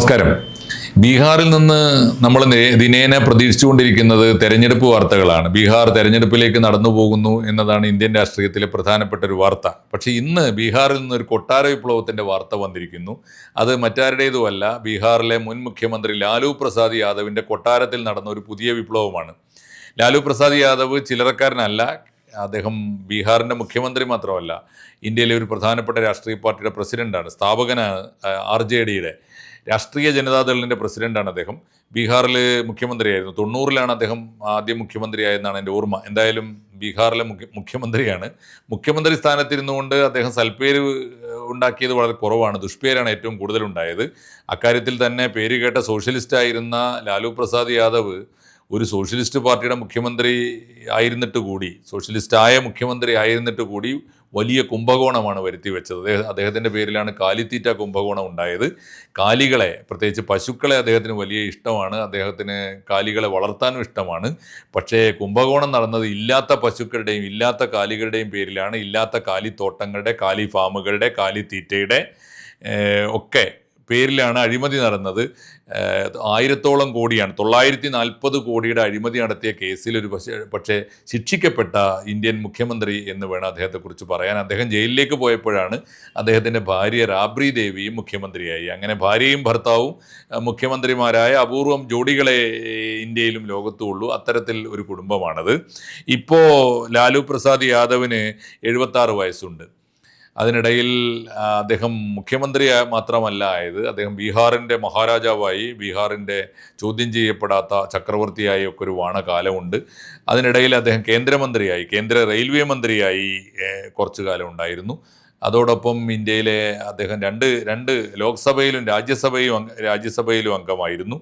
നമസ്കാരം. ബീഹാറിൽ നിന്ന് നമ്മൾ ദിനേന പ്രതീക്ഷിച്ചുകൊണ്ടിരിക്കുന്നത് തെരഞ്ഞെടുപ്പ് വാർത്തകളാണ്. ബീഹാർ തെരഞ്ഞെടുപ്പിലേക്ക് നടന്നു പോകുന്നു എന്നതാണ് ഇന്ത്യൻ രാഷ്ട്രീയത്തിലെ പ്രധാനപ്പെട്ട ഒരു വാർത്ത. പക്ഷേ ഇന്ന് ബീഹാറിൽ നിന്ന് ഒരു കൊട്ടാര വിപ്ലവത്തിന്റെ വാർത്ത വന്നിരിക്കുന്നു. അത് മറ്റാരുടേതുമല്ല ബീഹാറിലെ മുൻ മുഖ്യമന്ത്രി ലാലു പ്രസാദ് യാദവിന്റെ കൊട്ടാരത്തിൽ നടന്ന ഒരു പുതിയ വിപ്ലവമാണ്. ലാലു പ്രസാദ് യാദവ് ചില്ലറക്കാരനല്ല അദ്ദേഹം ബീഹാറിന്റെ മുഖ്യമന്ത്രി മാത്രമല്ല ഇന്ത്യയിലെ ഒരു പ്രധാനപ്പെട്ട രാഷ്ട്രീയ പാർട്ടിയുടെ പ്രസിഡന്റാണ് സ്ഥാപകനാണ് ആർ ജെ ഡിയുടെ. രാഷ്ട്രീയ ജനതാദളിന്റെ പ്രസിഡന്റാണ് അദ്ദേഹം. ബീഹാറിൽ മുഖ്യമന്ത്രിയായിരുന്നു. തൊണ്ണൂറിലാണ് അദ്ദേഹം ആദ്യം മുഖ്യമന്ത്രിയായെന്നാണ് എന്റെ ഓർമ്മ. എന്തായാലും ബീഹാറിലെ മുഖ്യ മുഖ്യമന്ത്രിയാണ്. മുഖ്യമന്ത്രി സ്ഥാനത്തിരുന്നുകൊണ്ട് അദ്ദേഹം സൽപ്പേര് ഉണ്ടാക്കിയത് വളരെ കുറവാണ്. ദുഷ്പേരാണ് ഏറ്റവും കൂടുതലുണ്ടായത്. അക്കാര്യത്തിൽ തന്നെ പേര് കേട്ട സോഷ്യലിസ്റ്റായിരുന്ന ലാലു പ്രസാദ് യാദവ് ഒരു സോഷ്യലിസ്റ്റ് പാർട്ടിയുടെ മുഖ്യമന്ത്രി ആയിരുന്നിട്ട് കൂടി സോഷ്യലിസ്റ്റായ മുഖ്യമന്ത്രി ആയിരുന്നിട്ട് കൂടി വലിയ കുംഭകോണമാണ് വരുത്തി വെച്ചത്. അദ്ദേഹം അദ്ദേഹത്തിന്റെ പേരിലാണ് കാലിത്തീറ്റ കുംഭകോണം ഉണ്ടായത്. കാലികളെ പ്രത്യേകിച്ച് പശുക്കളെ അദ്ദേഹത്തിന് വലിയ ഇഷ്ടമാണ്. അദ്ദേഹത്തിന് കാലികളെ വളർത്താനും ഇഷ്ടമാണ്. പക്ഷേ കുംഭകോണം നടന്നത് ഇല്ലാത്ത പശുക്കളുടെയും ഇല്ലാത്ത കാലികളുടെയും പേരിലാണ്. ഇല്ലാത്ത കാലിത്തോട്ടങ്ങളുടെ കാലി ഫാമുകളുടെ കാലിത്തീറ്റയുടെ ഒക്കെ പേരിലാണ് അഴിമതി നടന്നത്. ആയിരത്തോളം കോടിയാണ്. തൊള്ളായിരത്തി നാൽപ്പത് കോടിയുടെ അഴിമതി നടത്തിയ കേസിൽ ഒരു പക്ഷേ പക്ഷേ ശിക്ഷിക്കപ്പെട്ട ഇന്ത്യൻ മുഖ്യമന്ത്രി എന്ന് വേണം അദ്ദേഹത്തെക്കുറിച്ച് പറയാൻ. അദ്ദേഹം ജയിലിലേക്ക് പോയപ്പോഴാണ് അദ്ദേഹത്തിന്റെ ഭാര്യ രാബ്രി ദേവിയും മുഖ്യമന്ത്രിയായി. അങ്ങനെ ഭാര്യയും ഭർത്താവും മുഖ്യമന്ത്രിമാരായ അപൂർവം ജോഡികളെ ഇന്ത്യയിലും ലോകത്തും ഉള്ളൂ. അത്തരത്തിൽ ഒരു കുടുംബമാണത്. ഇപ്പോൾ ലാലു പ്രസാദ് യാദവിന് എഴുപത്താറ് വയസ്സുണ്ട്. അതിനിടയിൽ അദ്ദേഹം മുഖ്യമന്ത്രി മാത്രമല്ല ആയത്. അദ്ദേഹം ബീഹാറിന്റെ മഹാരാജാവായി ബീഹാറിന്റെ ചോദ്യം ചെയ്യപ്പെടാത്ത ചക്രവർത്തിയായി ഒക്കെ ഒരു വാണകാലമുണ്ട്. അതിനിടയിൽ അദ്ദേഹം കേന്ദ്രമന്ത്രിയായി കേന്ദ്ര റെയിൽവേ മന്ത്രിയായി കുറച്ചു കാലം ഉണ്ടായിരുന്നു. അതോടൊപ്പം ഇന്ത്യയിലെ അദ്ദേഹം രണ്ട് രണ്ട് ലോക്സഭയിലും രാജ്യസഭയും അംഗ- രാജ്യസഭയിലും അംഗമായിരുന്നു.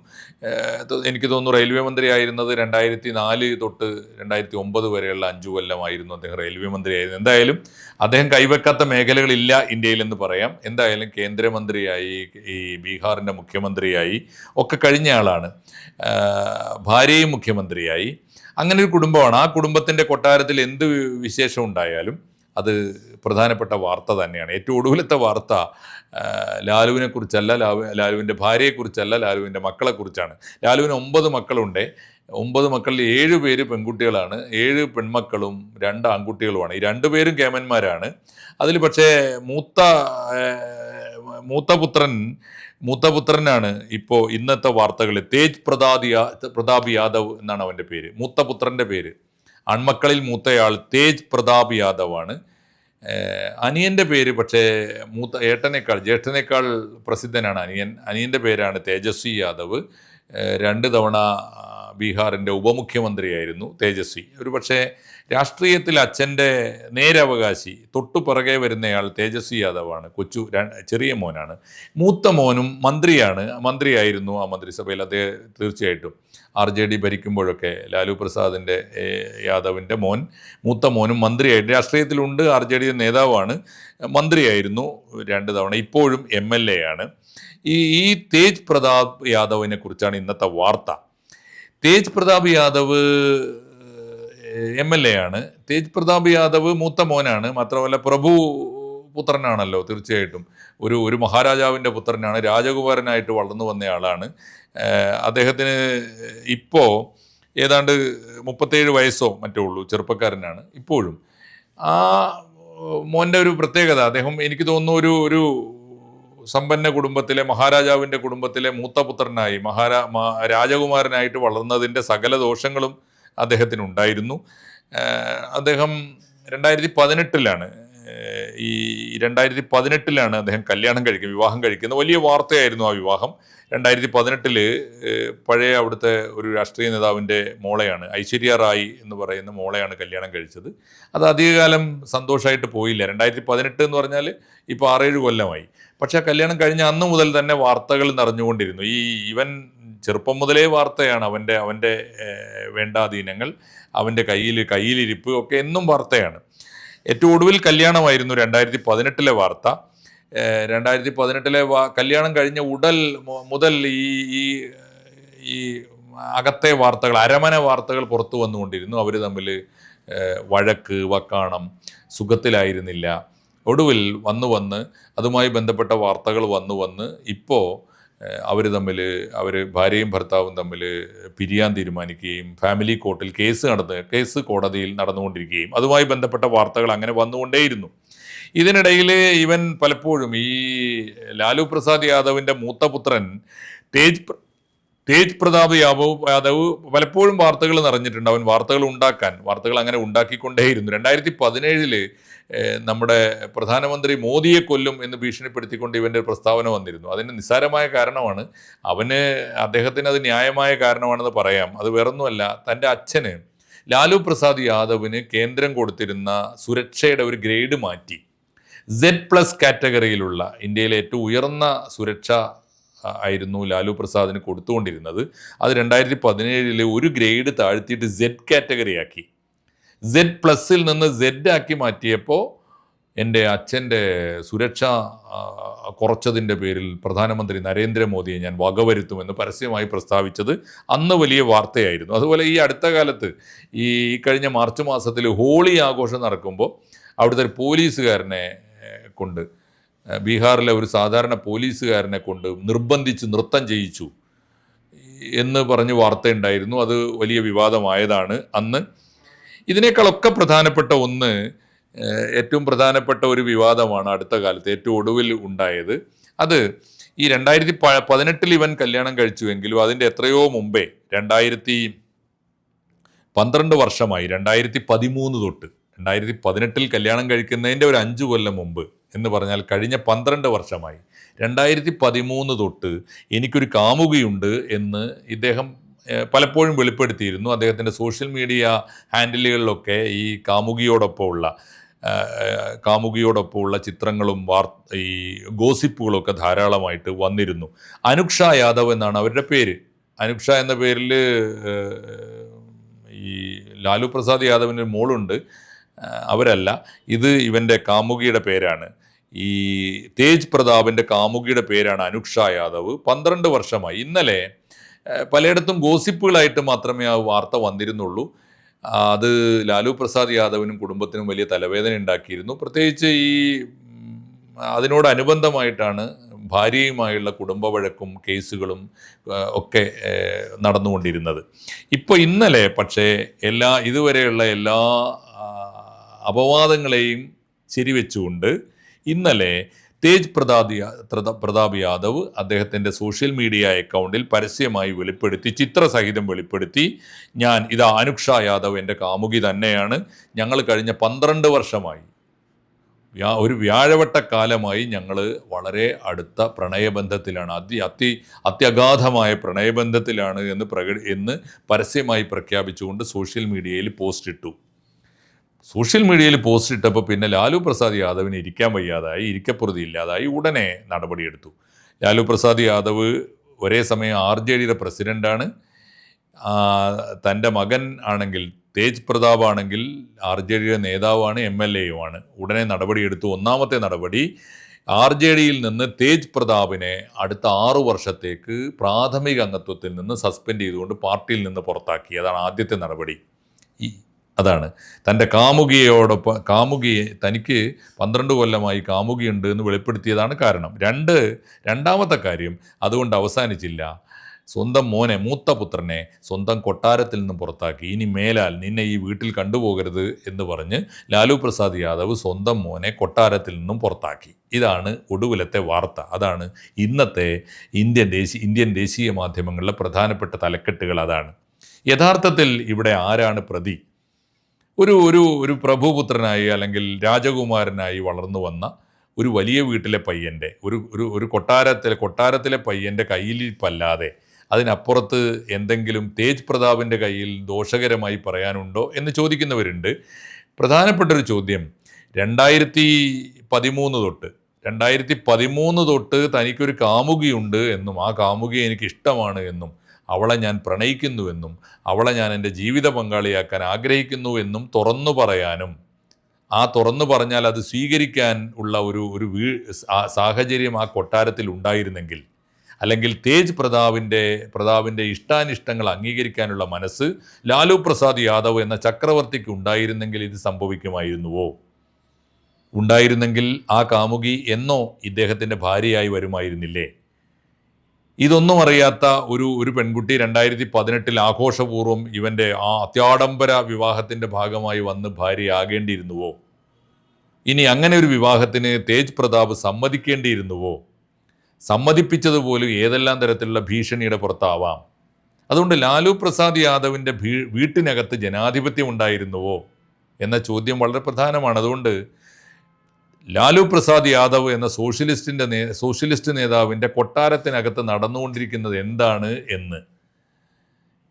എനിക്ക് തോന്നുന്നു റെയിൽവേ മന്ത്രിയായിരുന്നത് രണ്ടായിരത്തി നാല് തൊട്ട് രണ്ടായിരത്തി ഒമ്പത് വരെയുള്ള അഞ്ചു കൊല്ലമായിരുന്നു അദ്ദേഹം റെയിൽവേ മന്ത്രിയായിരുന്നു എന്തായാലും അദ്ദേഹം കൈവെക്കാത്ത മേഖലകളില്ല ഇന്ത്യയിലെന്ന് പറയാം. എന്തായാലും കേന്ദ്രമന്ത്രിയായി ഈ ബീഹാറിന്റെ മുഖ്യമന്ത്രിയായി ഒക്കെ കഴിഞ്ഞ ആളാണ്. ഭാര്യയും മുഖ്യമന്ത്രിയായി. അങ്ങനെ ഒരു കുടുംബമാണ്. ആ കുടുംബത്തിന്റെ കൊട്ടാരത്തിൽ എന്ത് വിശേഷം ഉണ്ടായാലും അത് പ്രധാനപ്പെട്ട വാർത്ത തന്നെയാണ്. ഏറ്റവും ഒടുവിലത്തെ വാർത്ത ലാലുവിനെക്കുറിച്ചല്ല ലാലുവിനെ കുറിച്ചല്ല ലാലു ലാലുവിന്റെ ഭാര്യയെക്കുറിച്ചല്ല ലാലുവിന്റെ മക്കളെക്കുറിച്ചാണ്. ലാലുവിന് ഒമ്പത് മക്കളുണ്ട്. ഒമ്പത് മക്കളിൽ ഏഴ് പേര് പെൺകുട്ടികളാണ്. ഏഴ് പെൺമക്കളും രണ്ട് ആൺകുട്ടികളുമാണ്. ഈ രണ്ടു പേരും കേമന്മാരാണ്. അതിൽ പക്ഷേ മൂത്ത മൂത്തപുത്രൻ മൂത്തപുത്രനാണ് ഇപ്പോൾ ഇന്നത്തെ വാർത്തകളിൽ. തേജ് പ്രതാപ് പ്രതാപ് യാദവ് എന്നാണ് അവന്റെ പേര്. മൂത്തപുത്രന്റെ പേര്. ആൺമക്കളിൽ മൂത്തയാൾ തേജ് പ്രതാപ് യാദവ് ആണ് അനിയന്റെ പേര് പക്ഷേ മൂത്ത ഏട്ടനേക്കാൾ ജ്യേഷ്ഠനേക്കാൾ പ്രസിദ്ധനാണ് അനിയൻ. അനിയന്റെ പേരാണ് തേജസ്വി യാദവ്. രണ്ട് തവണ ബീഹാറിന്റെ ഉപമുഖ്യമന്ത്രിയായിരുന്നു തേജസ്വി. ഒരു പക്ഷേ രാഷ്ട്രീയത്തിൽ അച്ഛന്റെ നേരവകാശി തൊട്ടു പുറകെ വരുന്നയാൾ തേജസ്വി യാദവാണ്. കൊച്ചു ചെറിയ മോനാണ്. മൂത്ത മോനും മന്ത്രിയാണ്. മന്ത്രിയായിരുന്നു ആ മന്ത്രിസഭയിൽ അദ്ദേഹം തീർച്ചയായിട്ടും. ആർ ജെ ഡി ഭരിക്കുമ്പോഴൊക്കെ ലാലു പ്രസാദിന്റെ യാദവിന്റെ മോൻ മൂത്ത മോനും മന്ത്രിയായിട്ട്. രാഷ്ട്രീയത്തിലുണ്ട് ആർ ജെ ഡി നേതാവാണ് മന്ത്രിയായിരുന്നു രണ്ട് തവണ. ഇപ്പോഴും എം എൽ എ ആണ്. ഈ ഈ തേജ് പ്രതാപ് യാദവിനെ കുറിച്ചാണ് ഇന്നത്തെ വാർത്ത. Tej Pratap Yadav M L A ആണ്. തേജ് പ്രതാപ് യാദവ് മൂത്ത മോനാണ്. മാത്രമല്ല പ്രഭു പുത്രനാണല്ലോ തീർച്ചയായിട്ടും. ഒരു ഒരു മഹാരാജാവിന്റെ പുത്രനാണ്. രാജകുമാരനായിട്ട് വളർന്നു വന്നയാളാണ്. അദ്ദേഹത്തിന് ഇപ്പോൾ ഏതാണ്ട് മുപ്പത്തേഴ് വയസ്സോ മറ്റോ ഉള്ളൂ. ചെറുപ്പക്കാരനാണ് ഇപ്പോഴും. ആ മോന്റെ ഒരു പ്രത്യേകത അദ്ദേഹം എനിക്ക് തോന്നുന്നു ഒരു ഒരു സമ്പന്ന കുടുംബത്തിലെ മഹാരാജാവിന്റെ കുടുംബത്തിലെ മൂത്തപുത്രനായി മഹാരാ രാജകുമാരനായിട്ട് വളർന്നതിന്റെ സകല ദോഷങ്ങളും അദ്ദേഹത്തിനുണ്ടായിരുന്നു. അദ്ദേഹം രണ്ടായിരത്തി പതിനെട്ടിലാണ് ഈ രണ്ടായിരത്തി പതിനെട്ടിലാണ് അദ്ദേഹം കല്യാണം കഴിക്കുന്നത് വിവാഹം കഴിക്കുന്നത് വലിയ വാർത്തയായിരുന്നു ആ വിവാഹം. രണ്ടായിരത്തി പതിനെട്ടിൽ പഴയ അവിടുത്തെ ഒരു രാഷ്ട്രീയ നേതാവിന്റെ മോളെയാണ് ഐശ്വര്യ റായ് എന്ന് പറയുന്ന മോളെയാണ് കല്യാണം കഴിച്ചത്. അത് അധികകാലം സന്തോഷമായിട്ട് പോയില്ല. രണ്ടായിരത്തി പതിനെട്ട് എന്ന് പറഞ്ഞാൽ ഇപ്പോൾ ആറേഴ് കൊല്ലമായി. പക്ഷേ ആ കല്യാണം കഴിഞ്ഞ അന്ന് മുതൽ തന്നെ വാർത്തകൾ നിറഞ്ഞുകൊണ്ടിരുന്നു. ഈ ഇവൻ ചെറുപ്പം മുതലേ വാർത്തയാണ് അവന്റെ അവന്റെ വേണ്ടാധീനങ്ങൾ അവന്റെ കയ്യിൽ കയ്യിലിരിപ്പ് ഒക്കെ എന്നും വാർത്തയാണ്. ഏറ്റവും ഒടുവിൽ കല്യാണമായിരുന്നു രണ്ടായിരത്തി പതിനെട്ടിലെ വാർത്ത രണ്ടായിരത്തി പതിനെട്ടിലെ കല്യാണം കഴിഞ്ഞ ഉടൽ മുതൽ ഈ ഈ ഈ അകത്തെ വാർത്തകൾ അരമന വാർത്തകൾ പുറത്തു വന്നുകൊണ്ടിരുന്നു. അവർ തമ്മിൽ വഴക്ക് വക്കാണം സുഖത്തിലായിരുന്നില്ല. ഒടുവിൽ വന്നു വന്ന് അതുമായി ബന്ധപ്പെട്ട വാർത്തകൾ വന്നു വന്ന് ഇപ്പോൾ അവർ തമ്മിൽ അവർ ഭാര്യയും ഭർത്താവും തമ്മിൽ പിരിയാൻ തീരുമാനിക്കുകയും ഫാമിലി കോർട്ടിൽ കേസ് നടന്ന് കേസ് കോടതിയിൽ നടന്നുകൊണ്ടിരിക്കുകയും അതുമായി ബന്ധപ്പെട്ട വാർത്തകൾ അങ്ങനെ വന്നുകൊണ്ടേയിരുന്നു. ഇതിനിടയിൽ ഇവൻ പലപ്പോഴും ഈ ലാലു പ്രസാദ് യാദവിന്റെ മൂത്ത പുത്രൻ തേജ് തേജ് പ്രതാപ് യാദവ് യാദവ് പലപ്പോഴും വാർത്തകൾ നിറഞ്ഞിട്ടുണ്ട്. അവൻ വാർത്തകൾ ഉണ്ടാക്കാൻ വാർത്തകൾ അങ്ങനെ ഉണ്ടാക്കിക്കൊണ്ടേയിരുന്നു. രണ്ടായിരത്തി പതിനേഴിൽ നമ്മുടെ പ്രധാനമന്ത്രി മോദിയെ കൊല്ലും എന്ന് ഭീഷണിപ്പെടുത്തിക്കൊണ്ട് ഇവന്റെ പ്രസ്താവന വന്നിരുന്നു. അതിന് നിസ്സാരമായ കാരണമാണ് അവന് അദ്ദേഹത്തിന് അത് ന്യായമായ കാരണമാണെന്ന് പറയാം. അത് വേറൊന്നുമല്ല തന്റെ അച്ഛന് ലാലു പ്രസാദ് യാദവിന് കേന്ദ്രം കൊടുത്തിരുന്ന സുരക്ഷയുടെ ഒരു ഗ്രേഡ് മാറ്റി. സെഡ് പ്ലസ് കാറ്റഗറിയിലുള്ള ഇന്ത്യയിലെ ഏറ്റവും ഉയർന്ന സുരക്ഷ ആയിരുന്നു ലാലു പ്രസാദിന് കൊടുത്തുകൊണ്ടിരുന്നത്. അത് രണ്ടായിരത്തി പതിനേഴിലെ ഒരു ഗ്രേഡ് താഴ്ത്തിയിട്ട് സെഡ് കാറ്റഗറി ആക്കി. സെഡ് പ്ലസിൽ നിന്ന് സെഡ് ആക്കി മാറ്റിയപ്പോൾ എന്റെ അച്ഛന്റെ സുരക്ഷ കുറച്ചതിന്റെ പേരിൽ പ്രധാനമന്ത്രി നരേന്ദ്രമോദിയെ ഞാൻ വകവരുത്തുമെന്ന് പരസ്യമായി പ്രസ്താവിച്ചത് അന്ന് വലിയ വാർത്തയായിരുന്നു. അതുപോലെ ഈ അടുത്ത കാലത്ത് ഈ കഴിഞ്ഞ മാർച്ച് മാസത്തിൽ ഹോളി ആഘോഷം നടക്കുമ്പോൾ അവിടുത്തെ ഒരു പോലീസുകാരനെ കൊണ്ട് ബീഹാറിലെ ഒരു സാധാരണ പോലീസുകാരനെ കൊണ്ട് നിർബന്ധിച്ച് നൃത്തം ചെയ്യിച്ചു എന്ന് പറഞ്ഞ് വാർത്തയുണ്ടായിരുന്നു. അത് വലിയ വിവാദമായതാണ് അന്ന്. ഇതിനേക്കാളൊക്കെ പ്രധാനപ്പെട്ട ഒന്ന് ഏറ്റവും പ്രധാനപ്പെട്ട ഒരു വിവാദമാണ് അടുത്ത കാലത്ത് ഏറ്റവും ഒടുവിൽ ഉണ്ടായത്. അത് ഈ രണ്ടായിരത്തി പ- പതിനെട്ടിൽ ഇവൻ കല്യാണം കഴിച്ചുവെങ്കിലും അതിന്റെ എത്രയോ മുമ്പേ രണ്ടായിരത്തി പന്ത്രണ്ട് വർഷമായി രണ്ടായിരത്തി പതിമൂന്ന് തൊട്ട് രണ്ടായിരത്തി പതിനെട്ടിൽ കല്യാണം കഴിക്കുന്നതിന്റെ ഒരു അഞ്ച് കൊല്ലം മുമ്പ് എന്ന് പറഞ്ഞാൽ കഴിഞ്ഞ പന്ത്രണ്ട് വർഷമായി. രണ്ടായിരത്തി പതിമൂന്ന് തൊട്ട് എനിക്കൊരു കാമുകിയുണ്ട് എന്ന് ഇദ്ദേഹം പലപ്പോഴും വെളിപ്പെടുത്തിയിരുന്നു. അദ്ദേഹത്തിന്റെ സോഷ്യൽ മീഡിയ ഹാൻഡിലുകളിലൊക്കെ ഈ കാമുകിയോടൊപ്പമുള്ള കാമുകിയോടൊപ്പമുള്ള ചിത്രങ്ങളും വാർ ഈ ഗോസിപ്പുകളൊക്കെ ധാരാളമായിട്ട് വന്നിരുന്നു. അനുക്ഷ യാദവ് എന്നാണ് അവരുടെ പേര്. അനുക്ഷ എന്ന പേരിൽ ഈ ലാലു പ്രസാദ് യാദവിന്റെ മോളുണ്ട്. അവരല്ല. ഇത് ഇവന്റെ കാമുകിയുടെ പേരാണ്. ഈ തേജ് പ്രതാപിന്റെ കാമുകിയുടെ പേരാണ് അനുക്ഷ യാദവ്. പന്ത്രണ്ട് വർഷമായി. ഇന്നലെ പലയിടത്തും ഗോസിപ്പുകളായിട്ട് മാത്രമേ ആ വാർത്ത വന്നിരുന്നുള്ളൂ. അത് ലാലു പ്രസാദ് യാദവിനും കുടുംബത്തിനും വലിയ തലവേദന ഉണ്ടാക്കിയിരുന്നു. പ്രത്യേകിച്ച് ഈ അതിനോടനുബന്ധമായിട്ടാണ് ഭാര്യയുമായുള്ള കുടുംബ വഴക്കും കേസുകളും ഒക്കെ നടന്നുകൊണ്ടിരുന്നത്. ഇപ്പോൾ ഇന്നലെ പക്ഷേ എല്ലാ ഇതുവരെയുള്ള എല്ലാ അപവാദങ്ങളെയും ശരിവെച്ചുകൊണ്ട് ഇന്നലെ തേജ് പ്രതാപ് പ്രതാപ് യാദവ് അദ്ദേഹത്തിന്റെ സോഷ്യൽ മീഡിയ അക്കൗണ്ടിൽ പരസ്യമായി വെളിപ്പെടുത്തി ചിത്രസഹിതം വെളിപ്പെടുത്തി ഞാൻ ഇതാ അനുക്ഷ യാദവ് എന്റെ കാമുകി തന്നെയാണ്. ഞങ്ങൾ കഴിഞ്ഞ പന്ത്രണ്ട് വർഷമായി വ്യാ ഒരു വ്യാഴവട്ടക്കാലമായി ഞങ്ങൾ വളരെ അടുത്ത പ്രണയബന്ധത്തിലാണ് അതി അതി അത്യഗാധമായ പ്രണയബന്ധത്തിലാണ് എന്ന് പ്രകടി എന്ന് പരസ്യമായി പ്രഖ്യാപിച്ചുകൊണ്ട് സോഷ്യൽ മീഡിയയിൽ പോസ്റ്റ് ഇട്ടു സോഷ്യൽ മീഡിയയിൽ പോസ്റ്റ് ഇട്ടപ്പോൾ പിന്നെ ലാലു പ്രസാദ് യാദവിന് ഇരിക്കാൻ വയ്യാതായി ഇരിക്കപ്പുറതി ഇല്ലാതായി. ഉടനെ നടപടിയെടുത്തു. ലാലു പ്രസാദ് യാദവ് ഒരേ സമയം ആർ ജെ ഡിയുടെ പ്രസിഡന്റാണ് തന്റെ മകൻ ആണെങ്കിൽ തേജ് പ്രതാപ് ആണെങ്കിൽ ആർ ജെ ഡിയുടെ നേതാവാണ് എം എൽ എയുമാണ് ഉടനെ നടപടിയെടുത്തു. ഒന്നാമത്തെ നടപടി ആർ ജെ ഡിയിൽ നിന്ന് തേജ് പ്രതാപിനെ അടുത്ത ആറു വർഷത്തേക്ക് പ്രാഥമിക അംഗത്വത്തിൽ നിന്ന് സസ്പെൻഡ് ചെയ്തുകൊണ്ട് പാർട്ടിയിൽ നിന്ന് പുറത്താക്കി. അതാണ് ആദ്യത്തെ നടപടി. ഈ അതാണ്. തന്റെ കാമുകിയോടൊപ്പം കാമുകിയെ തനിക്ക് പന്ത്രണ്ട് കൊല്ലമായി കാമുകിയുണ്ട് എന്ന് വെളിപ്പെടുത്തിയതാണ് കാരണം. രണ്ട് രണ്ടാമത്തെ കാര്യം അതുകൊണ്ട് അവസാനിച്ചില്ല. സ്വന്തം മോനെ മൂത്ത പുത്രനെ സ്വന്തം കൊട്ടാരത്തിൽ നിന്നും പുറത്താക്കി. ഇനി മേലാൽ നിന്നെ ഈ വീട്ടിൽ കണ്ടുപോകരുത് എന്ന് പറഞ്ഞ് ലാലു പ്രസാദ് യാദവ് സ്വന്തം മോനെ കൊട്ടാരത്തിൽ നിന്നും പുറത്താക്കി. ഇതാണ് ഒടുവിലത്തെ വാർത്ത. അതാണ് ഇന്നത്തെ ഇന്ത്യൻ ദേശീയ ഇന്ത്യൻ ദേശീയ മാധ്യമങ്ങളിലെ പ്രധാനപ്പെട്ട തലക്കെട്ടുകൾ. അതാണ്. യഥാർത്ഥത്തിൽ ഇവിടെ ആരാണ് പ്രതി? ഒരു ഒരു ഒരു പ്രഭുപുത്രനായി അല്ലെങ്കിൽ രാജകുമാരനായി വളർന്നു വന്ന ഒരു വലിയ വീട്ടിലെ പയ്യന്റെ ഒരു ഒരു ഒരു കൊട്ടാരത്തിലെ കൊട്ടാരത്തിലെ പയ്യന്റെ കയ്യിലിരിപ്പല്ലാതെ അതിനപ്പുറത്ത് എന്തെങ്കിലും തേജ് പ്രതാപിന്റെ കയ്യിൽ ദോഷകരമായി പറയാനുണ്ടോ എന്ന് ചോദിക്കുന്നവരുണ്ട്. പ്രധാനപ്പെട്ടൊരു ചോദ്യം രണ്ടായിരത്തി പതിമൂന്ന് തൊട്ട് രണ്ടായിരത്തി പതിമൂന്ന് തൊട്ട് തനിക്കൊരു കാമുകിയുണ്ട് എന്നും ആ കാമുകി എനിക്ക് ഇഷ്ടമാണ് എന്നും അവളെ ഞാൻ പ്രണയിക്കുന്നുവെന്നും അവളെ ഞാൻ എന്റെ ജീവിത പങ്കാളിയാക്കാൻ ആഗ്രഹിക്കുന്നുവെന്നും തുറന്നു പറയാനും ആ തുറന്നു പറഞ്ഞാൽ അത് സ്വീകരിക്കാൻ ഉള്ള ഒരു ഒരു വീ സാഹചര്യം ആ കൊട്ടാരത്തിൽ ഉണ്ടായിരുന്നെങ്കിൽ അല്ലെങ്കിൽ തേജ് പ്രതാപിന്റെ പ്രതാപിന്റെ ഇഷ്ടാനിഷ്ടങ്ങൾ അംഗീകരിക്കാനുള്ള മനസ്സ് ലാലു പ്രസാദ് യാദവ് എന്ന ചക്രവർത്തിക്ക് ഉണ്ടായിരുന്നെങ്കിൽ ഇത് സംഭവിക്കുമായിരുന്നുവോ? ഉണ്ടായിരുന്നെങ്കിൽ ആ കാമുകി എന്നോ ഇദ്ദേഹത്തിന്റെ ഭാര്യയായി വരുമായിരുന്നില്ലേ? ഇതൊന്നും അറിയാത്ത ഒരു ഒരു പെൺകുട്ടി രണ്ടായിരത്തി പതിനെട്ടിൽ ആഘോഷപൂർവം ഇവന്റെ ആ അത്യാഡംബര വിവാഹത്തിന്റെ ഭാഗമായി വന്ന് ഭാര്യയാകേണ്ടിയിരുന്നുവോ? ഇനി അങ്ങനെ ഒരു വിവാഹത്തിന് തേജ് പ്രതാപ് സമ്മതിക്കേണ്ടിയിരുന്നുവോ? സമ്മതിപ്പിച്ചതുപോലും ഏതെല്ലാം തരത്തിലുള്ള ഭീഷണിയുടെ പുറത്താവാം? അതുകൊണ്ട് ലാലു പ്രസാദ് യാദവിന്റെ വീട്ടിനകത്ത് ജനാധിപത്യം ഉണ്ടായിരുന്നുവോ? എന്ന ചോദ്യം വളരെ പ്രധാനമാണ്. അതുകൊണ്ട് ലാലു പ്രസാദ് യാദവ് എന്ന സോഷ്യലിസ്റ്റിന്റെ നേ സോഷ്യലിസ്റ്റ് നേതാവിന്റെ കൊട്ടാരത്തിനകത്ത് നടന്നുകൊണ്ടിരിക്കുന്നത് എന്താണ് എന്ന്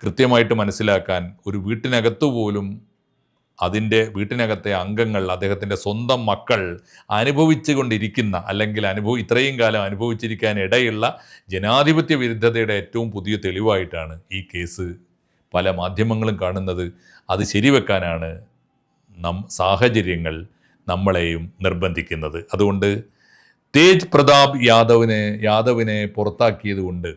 കൃത്യമായിട്ട് മനസ്സിലാക്കാൻ ഒരു വീട്ടിനകത്തു പോലും അതിന്റെ വീട്ടിനകത്തെ അംഗങ്ങൾ അദ്ദേഹത്തിന്റെ സ്വന്തം മക്കൾ അനുഭവിച്ചു കൊണ്ടിരിക്കുന്ന അല്ലെങ്കിൽ അനുഭവ ഇത്രയും കാലം അനുഭവിച്ചിരിക്കാൻ ഇടയുള്ള ജനാധിപത്യ വിരുദ്ധതയുടെ ഏറ്റവും പുതിയ തെളിവായിട്ടാണ് ഈ കേസ് പല മാധ്യമങ്ങളും കാണുന്നത്. അത് ശരിവെക്കാനാണ് നം സാഹചര്യങ്ങൾ നമ്മളെയും നിർബന്ധിക്കുന്നത്. അതുകൊണ്ട് തേജ് പ്രതാപ് യാദവിനെ യാദവിനെ പുറത്താക്കിയത് കൊണ്ട്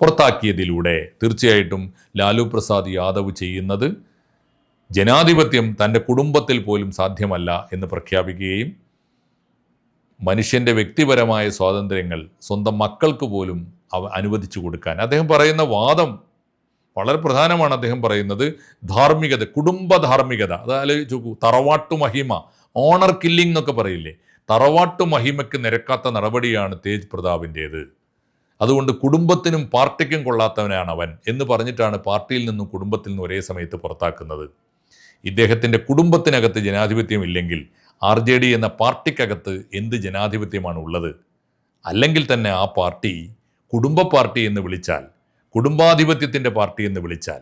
പുറത്താക്കിയതിലൂടെ തീർച്ചയായിട്ടും ലാലു പ്രസാദ് യാദവ് ചെയ്യുന്നത് ജനാധിപത്യം തന്റെ കുടുംബത്തിൽ പോലും സാധ്യമല്ല എന്ന് പ്രഖ്യാപിക്കുകയും മനുഷ്യന്റെ വ്യക്തിപരമായ സ്വാതന്ത്ര്യങ്ങൾ സ്വന്തം മക്കൾക്ക് പോലും അവ അനുവദിച്ചു കൊടുക്കാൻ. അദ്ദേഹം പറയുന്ന വാദം വളരെ പ്രധാനമാണ് അദ്ദേഹം പറയുന്നത് ധാർമ്മികത കുടുംബ ധാർമ്മികത. അതായത് തറവാട്ടു മഹിമ ഓണർ കില്ലിംഗ് എന്നൊക്കെ പറയില്ലേ? തറവാട്ടു മഹിമയ്ക്ക് നിരക്കാത്ത നടപടിയാണ് തേജ് പ്രതാപിന്റേത്. അതുകൊണ്ട് കുടുംബത്തിനും പാർട്ടിക്കും കൊള്ളാത്തവനാണ് അവൻ എന്ന് പറഞ്ഞിട്ടാണ് പാർട്ടിയിൽ നിന്നും കുടുംബത്തിൽ നിന്നും ഒരേ സമയത്ത് പുറത്താക്കുന്നത്. ഇദ്ദേഹത്തിന്റെ കുടുംബത്തിനകത്ത് ജനാധിപത്യം ഇല്ലെങ്കിൽ ആർ ജെ ഡി എന്ന പാർട്ടിക്കകത്ത് എന്ത് ജനാധിപത്യമാണ് ഉള്ളത് അല്ലെങ്കിൽ തന്നെ ആ പാർട്ടി കുടുംബ പാർട്ടി എന്ന് വിളിച്ചാൽ കുടുംബാധിപത്യത്തിന്റെ പാർട്ടി എന്ന് വിളിച്ചാൽ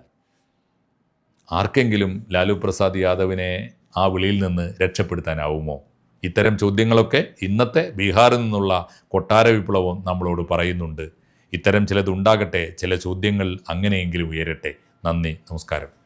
ആർക്കെങ്കിലും ലാലു പ്രസാദ് യാദവിനെ ആ വിളിയിൽ നിന്ന് രക്ഷപ്പെടുത്താനാവുമോ? ഇത്തരം ചോദ്യങ്ങളൊക്കെ ഇന്നത്തെ ബീഹാറിൽ നിന്നുള്ള കൊട്ടാര വിപ്ലവം നമ്മളോട് പറയുന്നുണ്ട്. ഇത്തരം ചിലതുണ്ടാകട്ടെ ചില ചോദ്യങ്ങൾ അങ്ങനെയെങ്കിലും ഉയരട്ടെ. നന്ദി നമസ്കാരം.